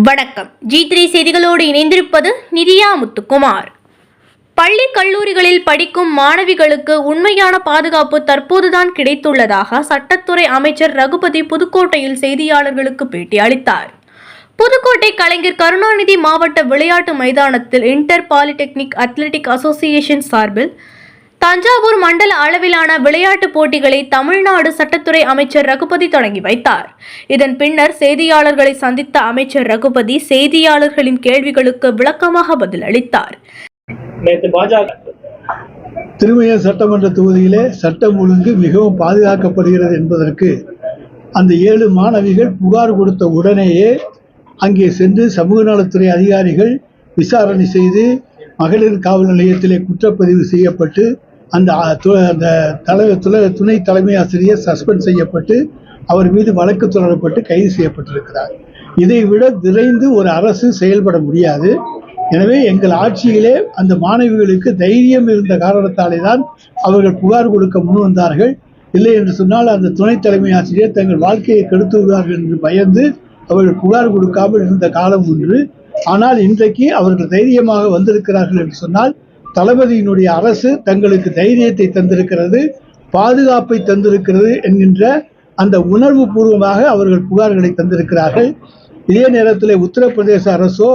வணக்கம். G three செய்திகளோடு இணைந்திருப்பது நிதியா முத்துக்குமார். பள்ளி கல்லூரிகளில் படிக்கும் மாணவிகளுக்கு உண்மையான பாதுகாப்பு தற்போதுதான் கிடைத்துள்ளதாக சட்டத்துறை அமைச்சர் ரகுபதி புதுக்கோட்டையில் செய்தியாளர்களுக்கு பேட்டி அளித்தார். புதுக்கோட்டை கலைஞர் கருணாநிதி மாவட்ட விளையாட்டு மைதானத்தில் இன்டர் பாலிடெக்னிக் அத்லெட்டிக் அசோசியேஷன் சார்பில் தஞ்சாவூர் மண்டல அளவிலான விளையாட்டுப் போட்டிகளை தமிழ்நாடு சட்டத்துறை அமைச்சர் ரகுபதி தொடங்கி வைத்தார். இதன் பின்னர் செய்தியாளர்களை சந்தித்த அமைச்சர் ரகுபதி செய்தியாளர்களின் கேள்விகளுக்கு விளக்கமாக பதிலளித்தார் திருமையர் சட்டமன்ற தொகுதியிலே சட்டம் ஒழுங்கு மிகவும் பாதுகாக்கப்படுகிறது என்பதற்கு அந்த ஏழு மாணவிகள் புகார் கொடுத்த உடனேயே அங்கே சென்று சமூக நலத்துறை அதிகாரிகள் விசாரணை செய்து மகளிர் காவல் நிலையத்திலே குற்றப்பதிவு செய்யப்பட்டு அந்த து- அந்த தலைவர் துணை துணை தலைமை ஆசிரியர் சஸ்பெண்ட் செய்யப்பட்டு அவர் மீது வழக்கு தொடரப்பட்டு கைது செய்யப்பட்டிருக்கிறார். இதை விட விரைந்து ஒரு அரசு செயல்பட முடியாது. எனவே எங்கள் ஆட்சியிலே அந்த மாணவிகளுக்கு தைரியம் இருந்த காரணத்தாலே தான் அவர்கள் புகார் கொடுக்க முன் வந்தார்கள். இல்லை என்று சொன்னால் அந்த துணைத் தலைமை ஆசிரியர் தங்கள் வாழ்க்கையை கெடுத்து விடுவார்கள் என்று பயந்து அவர்கள் புகார் கொடுக்காமல் இருந்த காலம் ஒன்று. ஆனால் இன்றைக்கு அவர்கள் தைரியமாக வந்திருக்கிறார்கள் என்று சொன்னால் தளபதியினுடைய அரசு தங்களுக்கு தைரியத்தை தந்திருக்கிறது பாதுகாப்பை தந்திருக்கிறது என்கின்ற அந்த உணர்வு பூர்வமாக அவர்கள் புகார்களை தந்திருக்கிறார்கள். இதே நேரத்தில் உத்தரப்பிரதேச அரசோ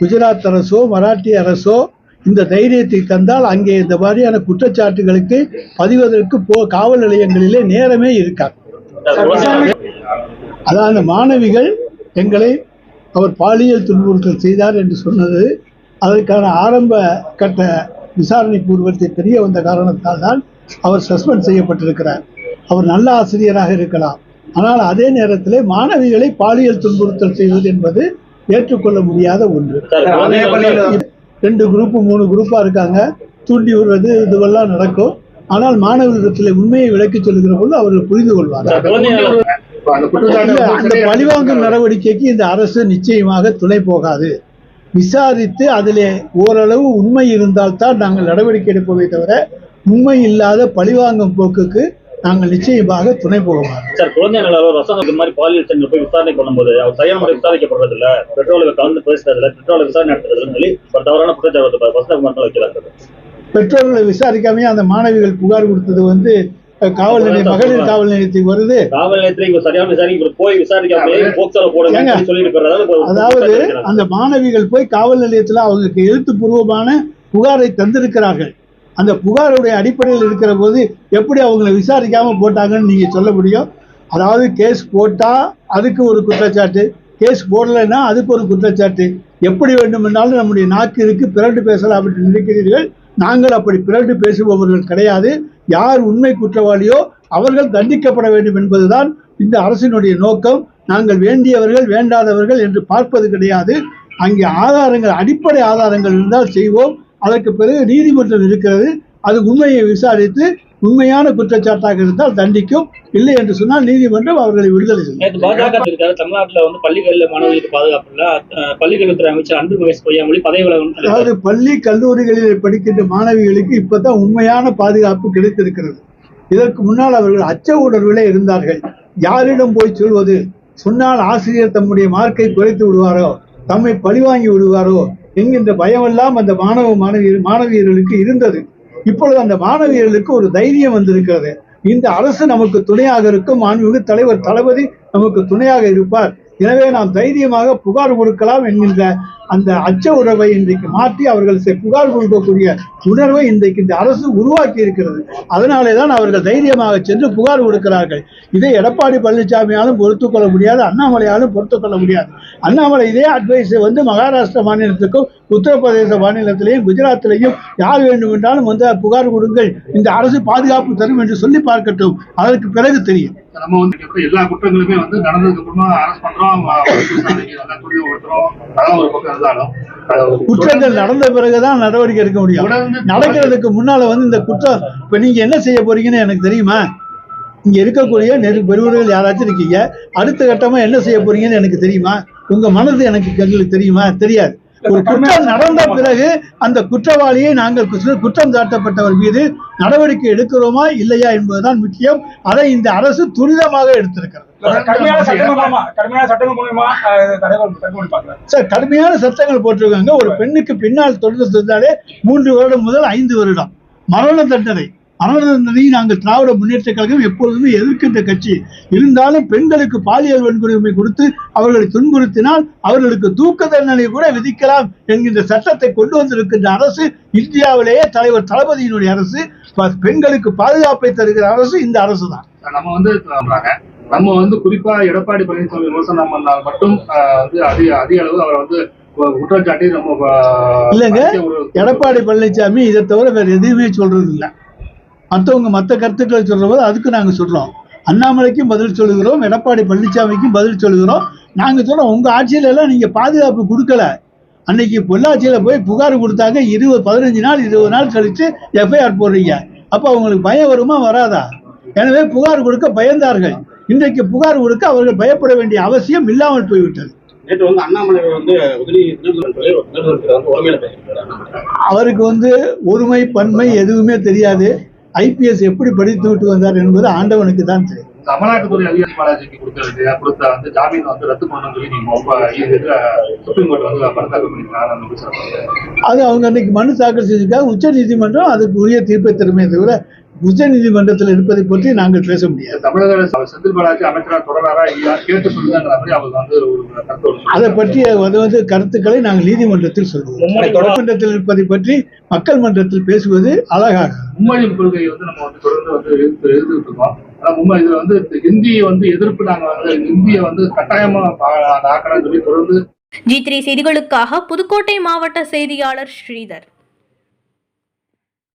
குஜராத் அரசோ மராட்டிய அரசோ இந்த தைரியத்தை தந்தால் அங்கே இந்த மாதிரியான குற்றச்சாட்டுகளுக்கு பதிவதற்கு போ காவல் நிலையங்களிலே நேரமே இருக்காது. அதான் அந்த மாணவிகள் எங்களை அவர் பாலியல் துன்புறுத்தல் செய்தார் என்று சொன்னது. அதற்கான ஆரம்ப கட்ட விசாரணை பூர்வத்தை தெரிய வந்த காரணத்தால் தான் அவர் சஸ்பெண்ட் செய்யப்பட்டிருக்கிறார். அவர் நல்ல ஆசிரியராக இருக்கலாம். ஆனால் அதே நேரத்திலே மாணவிகளை பாலியல் துன்புறுத்தல் செய்வது என்பது ஏற்றுக்கொள்ள முடியாத ஒன்று. ரெண்டு குரூப் மூணு குரூப்பா இருக்காங்க. தூண்டி விடுறது இதுவெல்லாம் நடக்கும். ஆனால் மாணவர்களிடத்தில் உண்மையை விளக்கிச் சொல்லுகிற பொழுது அவர்கள் புரிந்து கொள்வார்கள். அந்த பழிவாங்கும் நடவடிக்கைக்கு இந்த அரசு நிச்சயமாக துணை போகாது. விசாரித்து அதிலே ஓரளவு உண்மை இருந்தால்தான் நாங்கள் நடவடிக்கை எடுப்பதை தவிர உண்மை இல்லாத பழிவாங்கும் போக்குக்கு நாங்கள் நிச்சயமாக துணை மாட்டோம் சார் குழந்தை நலவர் வசந்த இந்த மாதிரி பாலியல் சென்டர் போய் விசாரணை பண்ணும்போது அவர் சரியான முறை விசாரிக்கப்படுறது இல்ல பெட்ரோலை கலந்து பேசுறது இல்ல பெட்ரோலை விசாரணை நடத்துறதுன்னு சொல்லி ஒரு தவறான குற்றச்சாட்டு வசந்தகுமார் சார் பெற்றோர்களை விசாரிக்காமயே அந்த மாணவிகள் புகார் கொடுத்தது வந்து காவல் நிலையம் மகளிர் காவல் நிலையத்துக்கு வருது. காவல் சரியான விசாரிக்க போய் இருக்கிறதால அதாவது அந்த மாணவிகள் போய் காவல் நிலையத்தில் அவங்களுக்கு எழுத்துப்பூர்வமான புகாரை தந்திருக்கிறார்கள். அந்த புகாருடைய அடிப்படையில் இருக்கிற போது எப்படி அவங்கள விசாரிக்காம போட்டாங்கன்னு நீங்க சொல்ல முடியும். அதாவது கேஸ் போட்டா அதுக்கு ஒரு குற்றச்சாட்டு கேஸ் போடலைன்னா அதுக்கு ஒரு குற்றச்சாட்டு. எப்படி வேண்டுமென்றாலும் நம்முடைய நாக்கு இருக்கு பிறண்டு பேசலாம் என்று நினைக்கிறீர்கள். நாங்கள் அப்படி பிறண்டு பேசுபவர்கள் கிடையாது. யார் உண்மை குற்றவாளியோ அவர்கள் தண்டிக்கப்பட வேண்டும் என்பதுதான் இந்த அரசினுடைய நோக்கம். நாங்கள் வேண்டியவர்கள் வேண்டாதவர்கள் என்று பார்ப்பது கிடையாது. அங்கே ஆதாரங்கள் அடிப்படை ஆதாரங்கள் இருந்தால் செய்வோம். அதற்கு பிறகு நீதிமன்றம் இருக்கிறது. அது உண்மையை விசாரித்து உண்மையான குற்றச்சாட்டாக இருந்தால் தண்டிக்கும். இல்லை என்று சொன்னால் நீதிமன்றம் அவர்களை விடுதலை செய்யும். பாஜக தமிழ்நாட்டுல வந்து பள்ளிகள்ல மாணவர்களுக்கு பாதுகாப்பு இல்ல. அஹ் பள்ளிக்கல்வித்துறை அமைச்சர் அன்பு மகேஷ் பொய்யாமொழி பதவி விலகணும் அதாவது பள்ளி கல்லூரிகளில் படிக்கின்ற மாணவிகளுக்கு இப்பதான் உண்மையான பாதுகாப்பு கிடைத்திருக்கிறது. இதற்கு முன்னால் அவர்கள் அச்ச உணர்விலே இருந்தார்கள். யாரிடம் போய் சொல்வது? சொன்னால் ஆசிரியர் தம்முடைய மார்க்கை குறைத்து விடுவாரோ? தம்மை பழிவாங்கி விடுவாரோ? என்கின்ற பயமெல்லாம் அந்த மாணவ மாணவியர் மாணவியர்களுக்கு இருந்தது. இப்பொழுது அந்த மாணவியர்களுக்கு ஒரு தைரியம் வந்திருக்கிறது. இந்த அரசு நமக்கு துணையாக இருக்கும். மாண்புமிகு தலைவர் தளபதி நமக்கு துணையாக இருப்பார். எனவே நாம் தைரியமாக புகார் கொடுக்கலாம் என்கின்ற அந்த அச்ச உணர்வை இன்றைக்கு மாற்றி அவர்கள் புகார் கொடுக்கக்கூடிய உணர்வை இன்றைக்கு இந்த அரசு உருவாக்கி இருக்கிறது அதனாலே தான் அவர்கள் தைரியமாக சென்று புகார் கொடுக்கிறார்கள் இதை எடப்பாடி பழனிசாமியாலும் பொறுத்துக் கொள்ள முடியாது அண்ணாமலையாலும் பொறுத்துக் கொள்ள முடியாது அண்ணாமலை இதே அட்வைஸை வந்து மகாராஷ்டிரா மாநிலத்துக்கும் உத்தரப்பிரதேச மாநிலத்திலையும் குஜராத்திலையும் யார் வேண்டுமென்றாலும் வந்து புகார் கொடுங்கள் இந்த அரசு பாதுகாப்பு தரும் என்று சொல்லி பார்க்கட்டும் அதற்கு பிறகு தெரியும் நம்ம வந்து எல்லா குற்றங்களுமே வந்து நடந்ததுக்கு அப்புறமா அரெஸ்ட் பண்றோம் அதெல்லாம் ஒரு பக்கம் இருந்தாலும் குற்றங்கள் நடந்த பிறகுதான் நடவடிக்கை எடுக்க முடியும். நடக்கிறதுக்கு முன்னால வந்து இந்த குற்றம் இப்ப நீங்க என்ன செய்ய போறீங்கன்னு எனக்கு தெரியுமா? இங்க இருக்கக்கூடிய நெரு பெருவர்கள் யாராச்சும் இருக்கீங்க அடுத்த கட்டமா என்ன செய்ய போறீங்கன்னு எனக்கு தெரியுமா? உங்க மனது எனக்கு எங்களுக்கு தெரியுமா? தெரியாது. ஒரு குற்றம் நடந்த பிறகு அந்த குற்றவாளியை நாங்கள் குற்ற- குற்றம் சாட்டப்பட்டவர் மீது நடவடிக்கை எடுக்கிறோமா இல்லையா என்பதுதான் முக்கியம். அதை இந்த அரசு துரிதமாக எடுத்திருக்கிறது. சார் கடுமையான சட்டங்கள் போட்டிருக்காங்க. ஒரு பெண்ணுக்கு பின்னால் தொடர்ந்து சென்றாலே மூன்று வருடம் முதல் ஐந்து வருடம். மரண தண்டனை. தண்டனையை நாங்கள் திராவிட முன்னேற்ற கழகம் எப்பொழுதுமே எதிர்க்கின்ற கட்சி. இருந்தாலும் பெண்களுக்கு பாலியல் வன்கொடுமை கொடுத்து அவர்களை துன்புறுத்தினால் அவர்களுக்கு தூக்க தண்டனை கூட விதிக்கலாம் என்கின்ற சட்டத்தை கொண்டு வந்திருக்கின்ற அரசு இந்தியாவிலேயே தலைவர் தளபதியினுடைய அரசு பெண்களுக்கு பாதுகாப்பை தருகிற அரசு இந்த அரசு தான் நம்ம வந்து நம்ம வந்து குறிப்பா எடப்பாடி பழனிசாமி விமர்சனம் பண்ணால் மட்டும் வந்து அதிக அதிக அளவு அவரை வந்து கு- குற்றம் சாட்டி நம்ம இல்லைங்க. எடப்பாடி பழனிசாமி இதை தவிர வேற எதுவுமே சொல்றது இல்லை மற்றவங்க மற்ற கருத்துக்களை சொல்றபோது அதுக்கு நாங்கள் சொல்றோம். அண்ணாமலைக்கும் பதில் சொல்லுகிறோம் எடப்பாடி பழனிசாமிக்கும் பதில் சொல்லுகிறோம். நாங்கள் சொல்றோம் உங்க ஆட்சியில எல்லாம் நீங்க பாதுகாப்பு கொடுக்கல. அன்னைக்கு பொள்ளாச்சியில போய் புகார் கொடுத்தாங்க இருபது பதினஞ்சு நாள் இருபது நாள் கழிச்சு எஃப்ஐஆர் போடுறீங்க. அப்போ அவங்களுக்கு பயம் வருமா வராதா? எனவே புகார் கொடுக்க பயந்தார்கள். இன்றைக்கு புகார் கொடுக்க அவர்கள் பயப்பட வேண்டிய அவசியம் இல்லாமல் போய்விட்டது. அவருக்கு வந்து ஒருமை பன்மை எதுவுமே தெரியாது. ஐபிஎஸ் எப்படி படித்து விட்டு வந்தார் என்பது ஆண்டவனுக்கு தான் தெரியும். அமலாக்கத்துறை அதிகாரி பாலாஜிக்கு கொடுத்தது கொடுத்த வந்து ஜாமீன் வந்து ரத்து பண்ணணும்னு சொல்லி நீங்க ரொம்ப இதுல சுப்ரீம் கோர்ட் வந்து மறுத்தாக்க பண்ணிருக்காங்க அது அவங்க அன்னைக்கு மனு தாக்கல் செஞ்சிருக்காங்க. உச்ச நீதிமன்றம் அதுக்கு உரிய தீர்ப்பை தருமே தவிர உச்ச நீதிமன்றத்தில் இருப்பதை பற்றி நாங்கள் பேச முடியாது. தமிழக அரசு செந்தில் பாலாஜி அமைச்சரா தொடராரா இல்லையா? கேட்டு சொல்லுங்கிற மாதிரி அவர் வந்து ஒரு கருத்து ஒரு அதை பற்றி அது வந்து கருத்துக்களை நாங்கள் நீதிமன்றத்தில் சொல்வோம் நீதிமன்றத்தில் இருப்பதை பற்றி மக்கள் மன்றத்தில் பேசுவது அழகாக மும்மொழி கொள்கையை வந்து நம்ம வந்து தொடர்ந்து வந்து எதிர்த்து எதிர்த்துட்டு இருக்கோம் இதுல வந்து ஹிந்தியை வந்து எதிர்ப்பு நாங்க வந்து ஹிந்தியை வந்து கட்டாயமா பா- ஆக்கணும்னு சொல்லி தொடர்ந்து ஜி த்ரீ செய்திகளுக்காக புதுக்கோட்டை மாவட்ட செய்தியாளர் ஸ்ரீதர்.